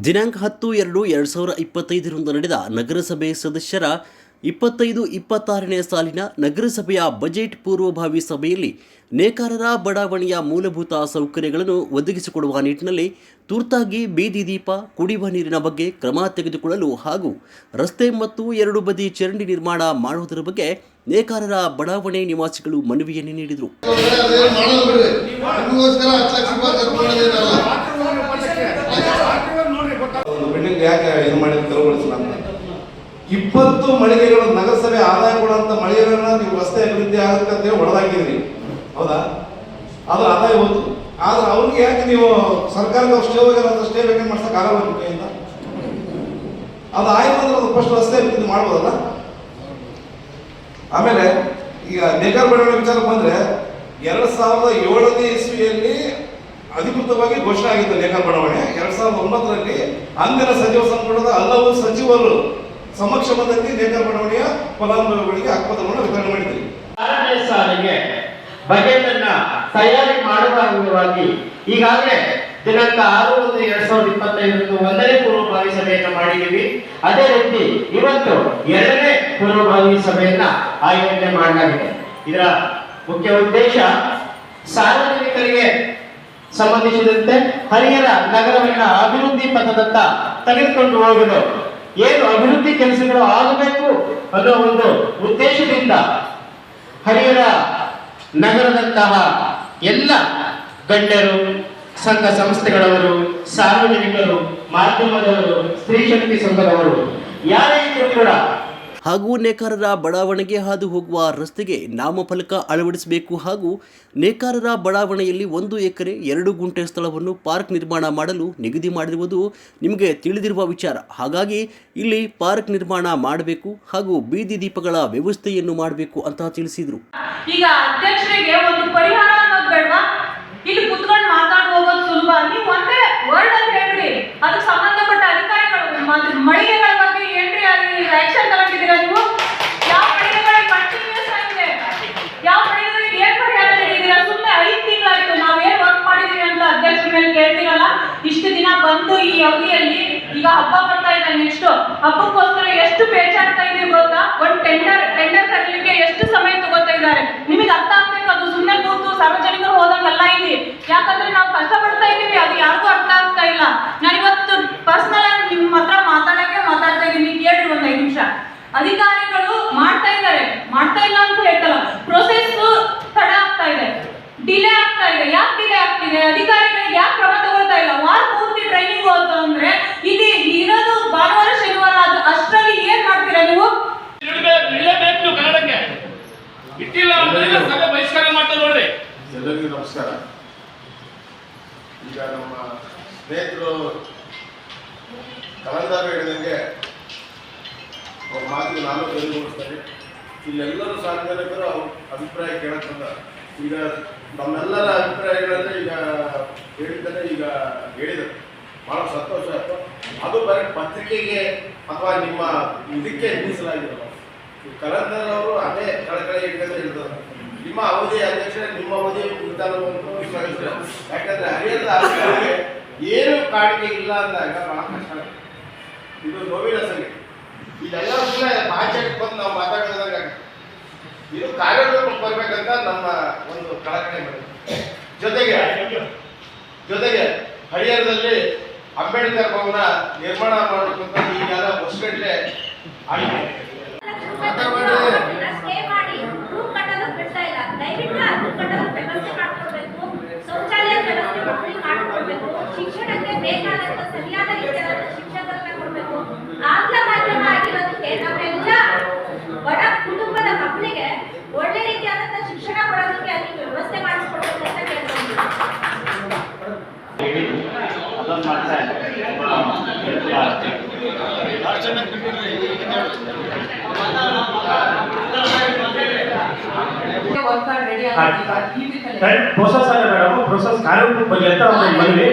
ದಿನಾಂಕ ಹತ್ತು ಎರಡು ಎರಡು ಸಾವಿರ ಇಪ್ಪತ್ತೈದರಂದು ನಡೆದ ನಗರಸಭೆ ಸದಸ್ಯರ ಇಪ್ಪತ್ತೈದು ಇಪ್ಪತ್ತಾರನೇ ಸಾಲಿನ ನಗರಸಭೆಯ ಬಜೆಟ್ ಪೂರ್ವಭಾವಿ ಸಭೆಯಲ್ಲಿ ನೇಕಾರರ ಬಡಾವಣೆಯ ಮೂಲಭೂತ ಸೌಕರ್ಯಗಳನ್ನು ಒದಗಿಸಿಕೊಡುವ ನಿಟ್ಟಿನಲ್ಲಿ ತುರ್ತಾಗಿ ಬೀದಿ ದೀಪ, ಕುಡಿಯುವ ನೀರಿನ ಬಗ್ಗೆ ಕ್ರಮ ತೆಗೆದುಕೊಳ್ಳಲು ಹಾಗೂ ರಸ್ತೆ ಮತ್ತು ಎರಡು ಬದಿ ಚರಂಡಿ ನಿರ್ಮಾಣ ಮಾಡುವುದರ ಬಗ್ಗೆ ನೇಕಾರರ ಬಡಾವಣೆ ನಿವಾಸಿಗಳು ಮನವಿಯನ್ನು ನೀಡಿದರು ಅದೇನು ಮಾಡೋದು ಬಿಡ್ರಿ ನಿಮಗೋಸ್ಕರ ಹತ್ತು ಲಕ್ಷ ರೂಪಾಯಿ ಖರ್ಚು ಮಾಡೋದೇನಲ್ಲ ಒಂದು ಬಿಲ್ಡಿಂಗ್ ಯಾಕೆ ಇದು ಮಾಡಿದ್ರು ತೆರವುಗೊಳಿಸಿಲ್ಲ ಅಂತ? ಇಪ್ಪತ್ತು ಮಳಿಗೆಗಳು ನಗರಸಭೆ ಆದಾಯ ಕೊಡುವಂತ ಮಳಿಗೆಗಳನ್ನ ನೀವು ರಸ್ತೆ ಅಭಿವೃದ್ಧಿ ಆಗುತ್ತೆ ಅಂತ ಹೊಡೆದಾಕಿದ್ರಿ ಹೌದಾ? ಅದ್ರ ಆದಾಯ ಹೋಯ್ತು. ಆದ್ರೆ ಅವ್ರಿಗೆ ಯಾಕೆ ನೀವು ಸರ್ಕಾರದ ಸ್ಟೇ ಹೋಗಿ ಸ್ಟೇ ವೇಕೆಂಟ್ ಮಾಡ್ಸಕ್ ಆಗಲ್ಲ ನಿಮ್ಮ ಕೈಯಿಂದ ಅದು ಆಯ್ತು ಅಂದ್ರೆ ಅದು ಫಸ್ಟ್ ರಸ್ತೆ ಅಭಿವೃದ್ಧಿ ಮಾಡ್ಬೋದಲ್ಲ? ಆಮೇಲೆ ಈಗ ನೇಕಾರ ಬಡವಣೆ ವಿಚಾರ ಬಂದ್ರೆ ಎರಡ್ ಸಾವಿರದ ಏಳನೇ ಇಸ್ವಿಯಲ್ಲಿ ಅಧಿಕೃತವಾಗಿ ಘೋಷಣೆ ಆಗಿತ್ತು ಲೇಖಾ ಬಡಾವಣೆ. ಎರಡ್ ಸಾವಿರದ ಒಂಬತ್ತರಲ್ಲಿ ಅಂದಿನ ಸಚಿವ ಸಂಪುಟದ ಹಲವು ಸಚಿವರು ಸಮಕ್ಷಮದಲ್ಲಿ ಲೇಖಾ ಬಡಾವಣೆಯ ಫಲಾನುಭವಿಗಳಿಗೆ ಹಕ್ಕುಪತ್ರವನ್ನು ವಿತರಣೆ ಮಾಡಿದ್ರಿ. ಆರನೇ ಸಾಲಿಗೆ ಬಜೆಟ್ ಅನ್ನ ತಯಾರಿ ಮಾಡುವ ಅಂಗವಾಗಿ ಈಗಾಗಲೇ ದಿನಾಂಕ ಆರು ಒಂದು ಎರಡ್ ಸಾವಿರದ ಇಪ್ಪತ್ತೈದರಂದು ಒಂದನೇ ಪೂರ್ವಭಾವಿ ಸಭೆಯನ್ನ ಮಾಡಿದ್ದೀವಿ. ಅದೇ ರೀತಿ ಇವತ್ತು ಎರಡನೇ ಪೂರ್ವಭಾವಿ ಸಭೆಯನ್ನ ಆಯೋಜನೆ ಮಾಡಲಾಗಿದೆ. ಇದರ ಮುಖ್ಯ ಉದ್ದೇಶ ಸಾರ್ವಜನಿಕರಿಗೆ ಸಂಬಂಧಿಸಿದಂತೆ ಹರಿಹರ ನಗರವನ್ನ ಅಭಿವೃದ್ಧಿ ಪಥದತ್ತ ತೆಗೆದುಕೊಂಡು ಹೋಗಲು ಏನು ಅಭಿವೃದ್ಧಿ ಕೆಲಸಗಳು ಆಗಬೇಕು ಅನ್ನೋ ಒಂದು ಉದ್ದೇಶದಿಂದ ಹರಿಹರ ನಗರದಂತಹ ಎಲ್ಲ ಗಣ್ಯರು, ಸಂಘ ಸಂಸ್ಥೆಗಳವರು, ಸಾರ್ವಜನಿಕರು, ಮಾಧ್ಯಮದವರು, ಸ್ತ್ರೀ ಶಕ್ತಿ ಸಂಘದವರು, ಯಾರೇ ಇದ್ರೂ ಕೂಡ ಹಾಗೂ ನೇಕಾರರ ಬಡಾವಣೆಗೆ ಹಾದು ಹೋಗುವ ರಸ್ತೆಗೆ ನಾಮಫಲಕ ಅಳವಡಿಸಬೇಕು ಹಾಗೂ ನೇಕಾರರ ಬಡಾವಣೆಯಲ್ಲಿ ಒಂದು ಎಕರೆ, ಎರಡು ಗುಂಟೆ ಸ್ಥಳವನ್ನು ಪಾರ್ಕ್ ನಿರ್ಮಾಣ ಮಾಡಲು ನಿಗದಿ ಮಾಡಿರುವುದು ನಿಮಗೆ ತಿಳಿದಿರುವ ವಿಚಾರ. ಹಾಗಾಗಿ ಇಲ್ಲಿ ಪಾರ್ಕ್ ನಿರ್ಮಾಣ ಮಾಡಬೇಕು ಹಾಗೂ ಬೀದಿ ದೀಪಗಳ ವ್ಯವಸ್ಥೆಯನ್ನು ಮಾಡಬೇಕು ಅಂತ ತಿಳಿಸಿದರು. ಈಗ ಅಧ್ಯಕ್ಷರಿಗೆ ಒಂದು ಪರಿಹಾರ ಇಲ್ಲಿ ಕುತ್ಕೊಂಡು ಮಾತಾಡುವ ಸುಲಭ. ನೀವು ವರ್ಡ್ ಅಂತ ಅದಕ್ಕೆ ಸಂಬಂಧಪಟ್ಟ ಅಧಿಕಾರಿಗಳು ಮತ್ತೆ ಮಳಿಗೆಗಳ ಬಗ್ಗೆ ಏನ್ರಿ ಅಲ್ಲಿ ಆಕ್ಷನ್ ತಗೊಂಡಿದ್ದೀರಾ ನೀವು ಯಾವ ಮಳಿಗೆಗಳಿಗೆ ಕಂಟಿನ್ಯೂಸ್ ಆಗಿದೆ ಯಾವ ಮಳಿಗೆಗಳಿಗೆ ಏನ್ ಪರಿಹಾರ ನೀಡಿದ್ದೀರಾ ಸುಮ್ಮನೆ ಐದು ತಿಂಗಳಾಯ್ತು ನಾವ್ ಏನ್ ವರ್ಕ್ ಮಾಡಿದೀವಿ ಅಂತ ಅಧ್ಯಕ್ಷರ ಮೇಲೆ ಕೇಳ್ತೀರಲ್ಲ ಇಷ್ಟು ದಿನ ಬಂದು ಈ ಅವಧಿಯಲ್ಲಿ ಈಗ ಹಬ್ಬ ಬರ್ತಾ ಇದೆ ನೆಕ್ಸ್ಟ್ ಹಬ್ಬಕ್ಕೋಸ್ಕರ ಎಷ್ಟು ಪೇಚಾಡ್ತಾ ಇದೀವಿ ಗೊತ್ತಾ? ಒಂದು ಟೆಂಡರ್ ಟೆಂಡರ್ ತರಲಿಕ್ಕೆ ಎಷ್ಟು ಸಮಯ ತಗೋತಾ ಇದ್ದಾರೆ? ನಿಮಗೆ ಅರ್ಥ ಆಗ್ಬೇಕು, ಅದು ಸುಮ್ಮನೆ ಕೂತು ಸಾರ್ವಜನಿಕರು ಹೋದಂಗಲ್ಲ ಇಲ್ಲಿ. ಯಾಕಂದ್ರೆ ನಾವು ಕಷ್ಟ ಪಡ್ತಾ ಇದೀವಿ ಅದು ಯಾರಿಗೂ ಅರ್ಥ ಆಗ್ತಾ ಇಲ್ಲ. ನಾನು ಇವತ್ತು ಪರ್ಸನಲ್ ಆಗಿ ನಿಮ್ಮ ಹತ್ರ ಮಾತಾಡಕ್ಕೆ ಮಾತಾಡ್ತಾ ಇದ್ದೀನಿ, ಕೇಳ್ರಿ ಒಂದ್ ಐದು ನಿಮಿಷ. ಅಧಿಕಾರಿಗಳು ಮಾಡ್ತಾ ಇದ್ದಾರೆ. ಮಾಡ್ತಾ ಇಲ್ಲ ಅಂತ ಹೇಳ್ತಲ್ಲ ಪ್ರೊಸೆಸ್ ತಡ ಆಗ್ತಾ ಇದೆ. ಡಿಲೇ ಆಗ್ತಾ ಇದೆ. ಯಾಕೆ ಡಿಲೇ ಆಗ್ತಿದೆ? ಅಧಿಕಾರಿಗಳಿಗೆ ಯಾಕೆ ಕ್ರಮ ತಗೊಳ್ತಾ ಇಲ್ಲ ವಾರ ಪೂರ್ತಿ ಟ್ರೈನಿಂಗ್ ಹೋಯ್ತು ಅಂದ್ರೆ ಇಲ್ಲಿ ಇರೋದು ಭಾನುವಾರ ಶನಿವಾರ ಅದು ಅಷ್ಟರಲ್ಲಿ ಏನ್ ಮಾಡ್ತೀರಾ ನೀವು ಇಡಬೇಕು ಇಡಬೇಕು ನೀವು ಕನ್ನಡಕ್ಕೆ ಇಟ್ಟಿಲ್ಲ ಅಂದ್ರೆ ಸಭೆ ಬಹಿಷ್ಕಾರ ಮಾಡ್ತಾರೆ ನೋಡ್ರಿ. ಎಲ್ಲರಿಗೂ ನಮಸ್ಕಾರ. ಈಗ ನಮ್ಮ ಸ್ನೇಹಿತರು ಕಲಂದಾರ ಹೇಳಿದಂಗೆ ಅವ್ರ ಮಾತಿಗೆ ನಾನು ತೆಗೆದುಕೊಳ್ತಾರೆ ಇಲ್ಲೆಲ್ಲರೂ ಸಾರ್ವಜನಿಕರು ಅವ್ರ ಅಭಿಪ್ರಾಯ ಕೇಳ ಬಂದಾರ ಈಗ ನಮ್ಮೆಲ್ಲರ ಅಭಿಪ್ರಾಯಗಳನ್ನ ಈಗ ಹೇಳಿದ್ದಾರೆ ಈಗ ಹೇಳಿದರು. ಬಹಳ ಸಂತೋಷ ಆಯ್ತು ಅದು ಬರೀ ಪತ್ರಿಕೆಗೆ ಅಥವಾ ನಿಮ್ಮ ಇದಕ್ಕೆ ಮೀಸಲಾಗಿರಲ್ಲ ಕಲಂದರ್ ಅವರು ಅದೇ ಕಳಕಳಿ ಇಟ್ಕೊಂಡು ಹೇಳ್ತಾರೆ ನಿಮ್ಮ ಅವಧಿ ಅಧ್ಯಕ್ಷ ನಿಮ್ಮ ಅವಧಿ ಸಾಗಿಸ್ತಾರೆ ಯಾಕಂದ್ರೆ ಹರಿಯದ ಏನು ಕಾಣಿಕೆ ಇಲ್ಲ ಅಂದಾಗ ಬಹಳ ಕಷ್ಟ. ಇದು ನೋವಿನ ಸಂಗತಿ. ಇದೆಲ್ಲ ಸುಮ್ಮನೆ ಆಚರಣೆಗೆ ಬಂದು ನಾವು ಮಾತಾಡೋದಾಗ ಇದು ಕಾರ್ಯರೂಪಕ್ಕೆ ಬರ್ಬೇಕಂತ ನಮ್ಮ ಒಂದು ಕಳಕಳಿ ಜೊತೆಗೆ ಜೊತೆಗೆ ಹರಿಹರದಲ್ಲಿ ಅಂಬೇಡ್ಕರ್ ಭವನ ನಿರ್ಮಾಣ ಮಾಡಬೇಕಂತ ಈಗ ವರ್ಷಗಟ್ಟಲೆ ಆಗಿದೆ ಮಾಡ್ತಾ ಪ್ರೋಸೆಸ್ ಅಲ್ಲ ಮೇಡಮ್ ಪ್ರೋಸೆಸ್ ಕಾರ್ಯರೂಪಕ್ಕೆ ಬರಲಿ ಅಂತ ಒಂದು ಮನವಿ.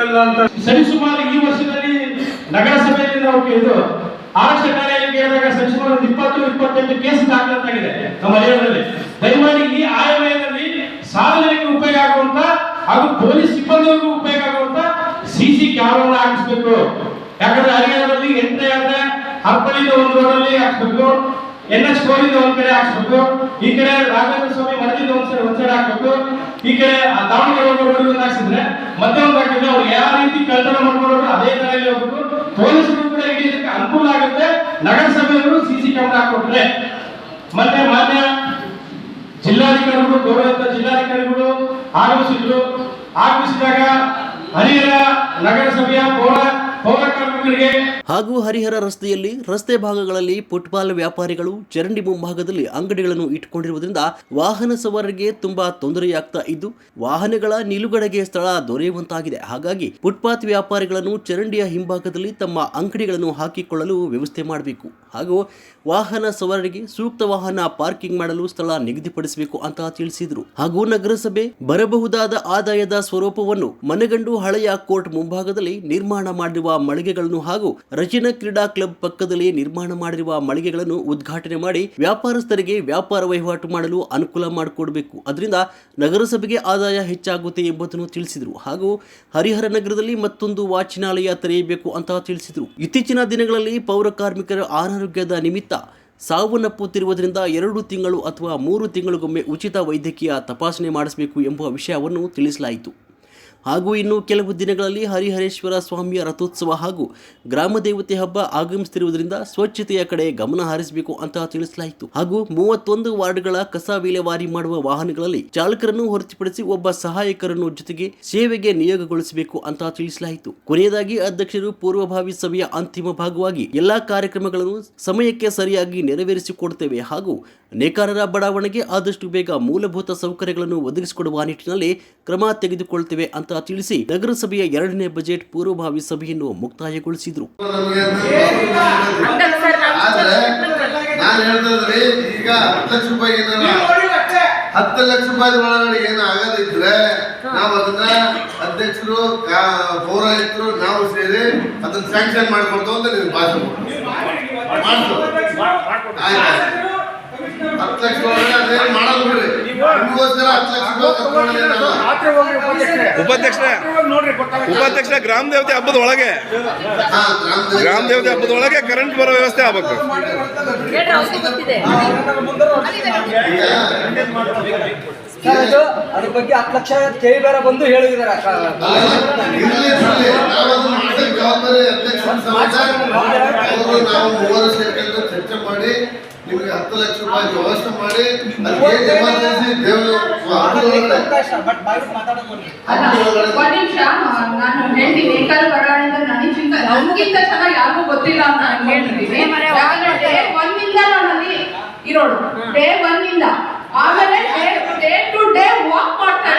ಇದು ಅಂತ. ಸರಿಸುಮಾರು ಈ ವರ್ಷದಲ್ಲಿ ನಗರಸಭೆಯಲ್ಲಿ ನಾವು ಇದು ಆರಕ್ಷ ಕಾರ್ಯಾಲಯಕ್ಕೆ ಹೇಳಿದಾಗ ಸರಿಸುಮಾರು ಒಂದು ಇಪ್ಪತ್ತು ಇಪ್ಪತ್ತೆಂಟು ಕೇಸ್ ದಾಖಲಾಗಿದೆ ನಮ್ಮ ಹರಿಯಾಣದಲ್ಲಿ ದಯಮಾಡಿ ಈ ಆಯವ್ಯಯದಲ್ಲಿ ಸಾರ್ವಜನಿಕ ಉಪಯೋಗ ಆಗುವಂತ ಹಾಗೂ ಪೊಲೀಸ್ ಸಿಬ್ಬಂದಿಗೂ ಉಪಯೋಗ ಆಗುವಂತ ಸಿಸಿ ಕ್ಯಾಮೆರಾ ಹಾಕಿಸ್ಬೇಕು. ಯಾಕಂದ್ರೆ ಹರಿಯಾಣದಲ್ಲಿ ಎಂಟ್ರಿ ಆದ್ರೆ ಹಪ್ಪಳಿಂದ ಒಂದು ರೋಡಲ್ಲಿ ಹಾಕ್ಸ್ಬೇಕು. ಎನ್ ಎಚ್ ಕೋಲಿಂದ ಒಂದ್ ಕಡೆ ಹಾಕ್ಸ್ಬೇಕು. ಈ ಕಡೆ ರಾಘವೇಂದ್ರ ಸ್ವಾಮಿ ಮರದಿಂದ ಒಂದ್ ಸೈಡ್ ಒಂದ್ ಹಾಕ್ಬೇಕು. ಈ ಕಡೆ ದಾವಣಗೆರೆ ರೋಡ್ ಒಂದು ಹಾಕ್ಸಿದ್ರೆ ಮತ್ತೆ ಒಂದು ಹಾಕಿದ್ರೆ ಅವ್ರು ಯಾವ ರೀತಿ ಕಳ್ತನ ಮಾಡ್ಕೊಂಡ್ರು ಅದೇ ಕಡೆಯಲ್ಲಿ ಹೋಗ್ಬೇಕು. ಪೊಲೀಸರು ಕೂಡ ಹಿಡಿಯೋದಕ್ಕೆ ಅನುಕೂಲ ಆಗುತ್ತೆ. ನಗರಸಭೆಯವರು ಸಿಸಿ ಕ್ಯಾಮೆರಾ ಹಾಕೊಟ್ರೆ ಮತ್ತೆ ಮಾನ್ಯ ಜಿಲ್ಲಾಧಿಕಾರಿಗಳು ಗೌರವಂತ ಜಿಲ್ಲಾಧಿಕಾರಿಗಳು ಆಗಮಿಸಿದ್ರು. ಆಗಮಿಸಿದಾಗ ಹರಿಹರ ನಗರಸಭೆಯ ಪೌರ ಪೌರ ಹಾಗೂ ಹರಿಹರ ರಸ್ತೆಯಲ್ಲಿ ರಸ್ತೆ ಭಾಗಗಳಲ್ಲಿ ಫುಟ್ಬಾಲ್ ವ್ಯಾಪಾರಿಗಳು ಚರಂಡಿ ಮುಂಭಾಗದಲ್ಲಿ ಅಂಗಡಿಗಳನ್ನು ಇಟ್ಟುಕೊಂಡಿರುವುದರಿಂದ ವಾಹನ ಸವಾರರಿಗೆ ತುಂಬಾ ತೊಂದರೆಯಾಗ್ತಾ ಇದ್ದು, ವಾಹನಗಳ ನಿಲುಗಡೆಗೆ ಸ್ಥಳ ದೊರೆಯುವಂತಾಗಿದೆ. ಹಾಗಾಗಿ ಫುಟ್ಪಾತ್ ವ್ಯಾಪಾರಿಗಳನ್ನು ಚರಂಡಿಯ ಹಿಂಭಾಗದಲ್ಲಿ ತಮ್ಮ ಅಂಗಡಿಗಳನ್ನು ಹಾಕಿಕೊಳ್ಳಲು ವ್ಯವಸ್ಥೆ ಮಾಡಬೇಕು. ಹಾಗೂ ವಾಹನ ಸವಾರರಿಗೆ ಸೂಕ್ತ ವಾಹನ ಪಾರ್ಕಿಂಗ್ ಮಾಡಲು ಸ್ಥಳ ನಿಗದಿಪಡಿಸಬೇಕು ಅಂತ ತಿಳಿಸಿದರು. ಹಾಗೂ ನಗರಸಭೆ ಬರಬಹುದಾದ ಆದಾಯದ ಸ್ವರೂಪವನ್ನು ಮನೆಗಂಡು ಹಳೆಯ ಕೋರ್ಟ್ ಮುಂಭಾಗದಲ್ಲಿ ನಿರ್ಮಾಣ ಮಾಡಿರುವ ಮಳಿಗೆಗಳನ್ನು ಹಾಗೂ ರಚಿನ ಕ್ರೀಡಾ ಕ್ಲಬ್ ಪಕ್ಕದಲ್ಲಿ ನಿರ್ಮಾಣ ಮಾಡಿರುವ ಮಳಿಗೆಗಳನ್ನು ಉದ್ಘಾಟನೆ ಮಾಡಿ ವ್ಯಾಪಾರಸ್ಥರಿಗೆ ವ್ಯಾಪಾರ ವಹಿವಾಟು ಮಾಡಲು ಅನುಕೂಲ ಮಾಡಿಕೊಡಬೇಕು. ಅದರಿಂದ ನಗರಸಭೆಗೆ ಆದಾಯ ಹೆಚ್ಚಾಗುತ್ತೆ ಎಂಬುದನ್ನು ತಿಳಿಸಿದರು. ಹಾಗೂ ಹರಿಹರ ನಗರದಲ್ಲಿ ಮತ್ತೊಂದು ವಾಚನಾಲಯ ತೆರೆಯಬೇಕು ಅಂತ ತಿಳಿಸಿದರು. ಇತ್ತೀಚಿನ ದಿನಗಳಲ್ಲಿ ಪೌರ ಕಾರ್ಮಿಕರ ಅನಾರೋಗ್ಯದ ನಿಮಿತ್ತ ಸಾವನ್ನಪ್ಪುತ್ತಿರುವುದರಿಂದ ಎರಡು ತಿಂಗಳು ಅಥವಾ ಮೂರು ತಿಂಗಳಿಗೊಮ್ಮೆ ಉಚಿತ ವೈದ್ಯಕೀಯ ತಪಾಸಣೆ ಮಾಡಿಸಬೇಕು ಎಂಬ ವಿಷಯವನ್ನು ತಿಳಿಸಲಾಯಿತು. ಹಾಗೂ ಇನ್ನು ಕೆಲವು ದಿನಗಳಲ್ಲಿ ಹರಿಹರೇಶ್ವರ ಸ್ವಾಮಿಯ ರಥೋತ್ಸವ ಹಾಗೂ ಗ್ರಾಮ ದೇವತೆ ಹಬ್ಬ ಆಗಮಿಸುತ್ತಿರುವುದರಿಂದ ಸ್ವಚ್ಛತೆಯ ಕಡೆ ಗಮನ ಹರಿಸಬೇಕು ಅಂತ ತಿಳಿಸಲಾಯಿತು. ಹಾಗೂ ಮೂವತ್ತೊಂದು ವಾರ್ಡ್ಗಳ ಕಸ ವಿಲೇವಾರಿ ಮಾಡುವ ವಾಹನಗಳಲ್ಲಿ ಚಾಲಕರನ್ನು ಹೊರತುಪಡಿಸಿ ಒಬ್ಬ ಸಹಾಯಕರನ್ನು ಜೊತೆಗೆ ಸೇವೆಗೆ ನಿಯೋಗಗೊಳಿಸಬೇಕು ಅಂತ ತಿಳಿಸಲಾಯಿತು. ಕೊನೆಯದಾಗಿ ಅಧ್ಯಕ್ಷರು ಪೂರ್ವಭಾವಿ ಸಭೆಯ ಅಂತಿಮ ಭಾಗವಾಗಿ ಎಲ್ಲಾ ಕಾರ್ಯಕ್ರಮಗಳನ್ನು ಸಮಯಕ್ಕೆ ಸರಿಯಾಗಿ ನೆರವೇರಿಸಿಕೊಡುತ್ತೇವೆ ಹಾಗೂ ನೇಕಾರರ ಬಡಾವಣೆಗೆ ಆದಷ್ಟು ಬೇಗ ಮೂಲಭೂತ ಸೌಕರ್ಯಗಳನ್ನು ಒದಗಿಸಿಕೊಡುವ ನಿಟ್ಟಿನಲ್ಲಿ ಕ್ರಮ ತೆಗೆದುಕೊಳ್ಳುತ್ತೇವೆ ಅಂತ ತಿಳಿಸಿ ನಗರಸಭೆಯ ಎರಡನೇ ಬಜೆಟ್ ಪೂರ್ವಭಾವಿ ಸಭೆಯನ್ನು ಮುಕ್ತಾಯಗೊಳಿಸಿದರು. ಹತ್ತು ಲಕ್ಷ ರೂಪಾಯಿ ಒಳಗಡೆ ಏನು ಆಗದಿದ್ರೆ ನಾವು ಅದನ್ನ ಅಧ್ಯಕ್ಷರು ಪೌರಾಯುಕ್ತರು, ನಾವು ಸೇರಿ ಅದನ್ನ ಸ್ಯಾಂಕ್ಷನ್ ಮಾಡ್ಕೊಡ್ತು ಅಂತ ನೀವು ಭಾಷೆ ಹತ್ತು ಲಕ್ಷ ಒಳಗಡೆ ಅದೇನು ಮಾಡಲ್ಲ ಬಿಡ್ರಿ. ಉಪಾಧ್ಯಕ್ಷ. ಉಪಾಧ್ಯಕ್ಷ ಗ್ರಾಮ ದೇವತೆ ಹಬ್ಬದ ಒಳಗೆ. ಗ್ರಾಮ ದೇವತೆ- ಹಬ್ಬದ ಒಳಗೆ ಕರೆಂಟ್ ಬರೋ ವ್ಯವಸ್ಥೆ ಆಗ್ಬೇಕು. ಈಗ ಅದ್ರ ಬಗ್ಗೆ ಹತ್ತು ಲಕ್ಷ ಕೇಳಿ ಬೇರೆ ಬಂದು ಹೇಳಿದಾರೆ ಚರ್ಚೆ ಮಾಡಿ ನಿಮಗೆ ಹತ್ತು ಲಕ್ಷ ರೂಪಾಯಿ ವ್ಯವಸ್ಥೆ ಮಾಡಿ ಅದಕ್ಕೆ ಎಮರ್ಜೆನ್ಸಿ ದೇವರು ಒಂದ್ ನಿಮಿಷ ನಾನು ಹೇಳ್ತೀನಿ ನೇಕಾರ ನನಗೆ ನನಗಿಂತ ನಮ್ಗಿಂತ ಚೆನ್ನಾಗಿ ಯಾರಿಗೂ ಗೊತ್ತಿಲ್ಲ ಅಂತ ನಾನು ಹೇಳ್ತೀನಿ ಯಾಕಂದ್ರೆ ಡೇ ಇಂದ ನಾನು ಅಲ್ಲಿ ಇರೋಳು ಡೇ ಒನ್ನಿಂದ. ಆಮೇಲೆ ಡೇ ಟು ಡೇ ವಾಕ್ ಮಾಡ್ತಾ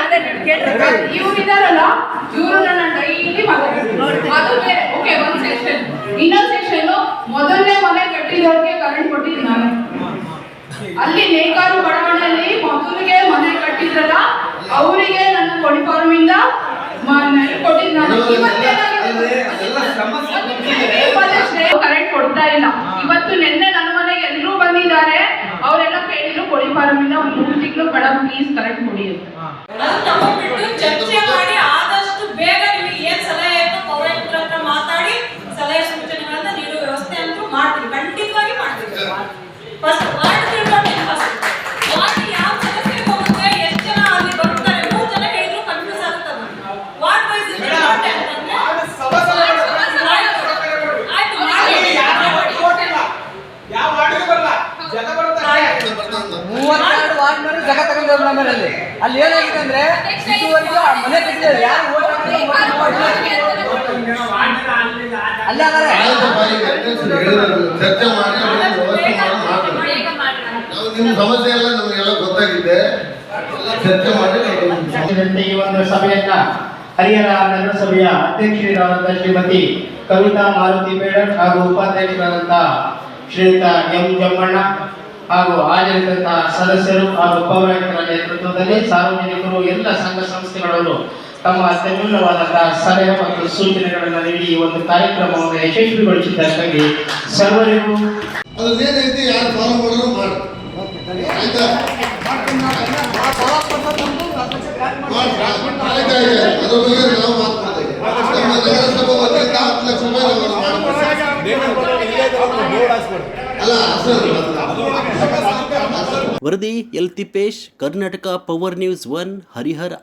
ಇವರು ನನ್ನ ಡೈಲಿ ಮಾತಾಡ್ತೀನಿ ಅದು ಬೇರೆ ಓಕೆ ಒಂದ್ ಸೆಕ್ಷನ್ ಇನ್ನೊಂದ್ ಸೆಕ್ಷನ್ ಮೊದಲನೇ ಮನೆ ಕಟ್ಟಿದವ್ರಿಗೆ ಕರೆಂಟ್ ಕೊಟ್ಟಿದ್ದೀನಿ ನಾನು. ಅಲ್ಲಿ ನೇಕಾರು ಬಡಾವಣೆಯಲ್ಲಿ ಮೊದಲಿಗೆ ಮನೆ ಕಟ್ಟಿದ್ರಲ್ಲ ಅವರಿಗೆ ನನ್ನ ಕೊಡಿ ಫಾರ್ಮ್ ಇಂದ ಕೊಟ್ಟಿದ್ದು ನಾನು ಕರೆಂಟ್ ಕೊಡ್ತಾ ಇಲ್ಲ. ಇವತ್ತು ನಿನ್ನೆ ನನ್ನ ಮನೆಗೆ ಎಲ್ಲರೂ ಬಂದಿದ್ದಾರೆ. ಅವರೆಲ್ಲ ಕೇಳಿದ್ರು ಕೋಳಿ ಫಾರ್ಮ್ ಇಂದ ಒಂದು ಮೂರು ತಿಂಗಳು ಮೇಡಮ್ ಪ್ಲೀಸ್ ಕರೆಂಟ್ ಕೊಡಿ ಅಂತ. ಅಲ್ಲಿ ಏನಾಗಿದೆ ಅಂದ್ರೆ ಇದುವರೆಗೂ ಆ ಮನೆ ಕಟ್ಟಿದ್ದಾರೆ ಯಾರು. ಅಲ್ಲ ಚರ್ಚೆ ಮಾಡಿ ನಿಮ್ಮ ಸಮಸ್ಯೆ ಎಲ್ಲ ನಮಗೆಲ್ಲ ಗೊತ್ತಾಗಿದೆ. ಎಲ್ಲ ಚರ್ಚೆ ಮಾಡಿ ಈ ಒಂದು ಸಭೆಯನ್ನ ಹರಿಹರ ನಗರಸಭೆಯ ಅಧ್ಯಕ್ಷರಾದಂತಹ ಶ್ರೀಮತಿ ಕವಿತಾ ಮಾರುತಿ ಮೇಡಮ್ ಹಾಗೂ ಉಪಾಧ್ಯಕ್ಷರಾದಂತಹ ಶ್ರೀಯುತ ಎಂ ಜಮ್ಮಣ್ಣ ಹಾಗೂ ಹಾಜರಿದ್ದಂತಹ ಸದಸ್ಯರು ಹಾಗೂ ಪೌರಾಯುಕ್ತರ ನೇತೃತ್ವದಲ್ಲಿ ಸಾರ್ವಜನಿಕರು ಎಲ್ಲ ಸಂಘ ಸಂಸ್ಥೆಗಳವರು ತಮ್ಮ ಅತ್ಯಮೂಲ್ಯವಾದಂತಹ ಸಲಹೆ ಮತ್ತು ಸೂಚನೆಗಳನ್ನು ನೀಡಿ ಈ ಒಂದು ಕಾರ್ಯಕ್ರಮವನ್ನು ಯಶಸ್ವಿಗೊಳಿಸಿದ್ದಕ್ಕಾಗಿ ಸರ್ವರಿಗೂ ಯಾರು ಫಾಲೋ ಮಾಡಿ. ಅದ್ರ ಬಗ್ಗೆ ನಾವು ನಗರಸಭೆ ವತಿಯಿಂದ ಹತ್ತು ಲಕ್ಷ ರೂಪಾಯಿ ವರದಿ L Tippesh Karnataka power news one Harihar.